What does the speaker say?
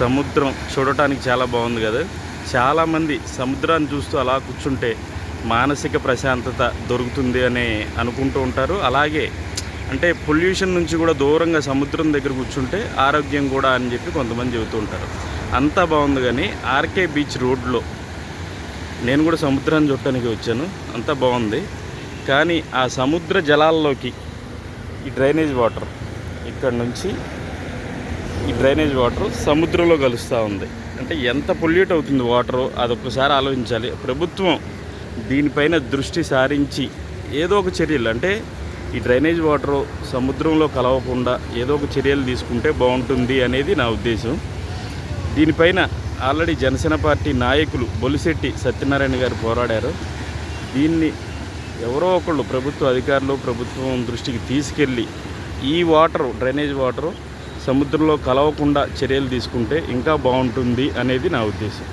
సముద్రం చూడటానికి చాలా బాగుంది కదా. చాలామంది సముద్రాన్ని చూస్తూ అలా కూర్చుంటే మానసిక ప్రశాంతత దొరుకుతుంది అని అనుకుంటూ ఉంటారు. అలాగే అంటే పొల్యూషన్ నుంచి కూడా దూరంగా సముద్రం దగ్గర కూర్చుంటే ఆరోగ్యం కూడా అని చెప్పి కొంతమంది చెబుతూ ఉంటారు. అంతా బాగుంది కానీ ఆర్కే బీచ్ రోడ్లో నేను కూడా సముద్రాన్ని చూడటానికి వచ్చాను. అంతా బాగుంది. కానీ ఆ సముద్ర జలాల్లోకి ఈ డ్రైనేజ్ వాటర్ ఇక్కడ నుంచి ఈ డ్రైనేజ్ వాటర్ సముద్రంలో కలుస్తూ ఉంది. అంటే ఎంత పొల్యూట్ అవుతుంది వాటర్? అదొకసారి ఆలోచించాలి. ప్రభుత్వం దీనిపైన దృష్టి సారించి ఏదో ఒక చర్యలు అంటే ఈ డ్రైనేజ్ వాటరు సముద్రంలో కలవకుండా ఏదో ఒక చర్యలు తీసుకుంటే బాగుంటుంది అనేది నా ఉద్దేశం. దీనిపైన ఆల్రెడీ జనసేన పార్టీ నాయకులు బొలిశెట్టి సత్యనారాయణ గారు పోరాడారు. దీన్ని ఎవరో ఒకళ్ళు ప్రభుత్వ అధికారులు ప్రభుత్వం దృష్టికి తీసుకెళ్ళి ఈ వాటరు డ్రైనేజ్ వాటరు సముద్రంలో కలవకుండా చర్యలు తీసుకుంటే ఇంకా బాగుంటుంది అనేది నా ఉద్దేశం.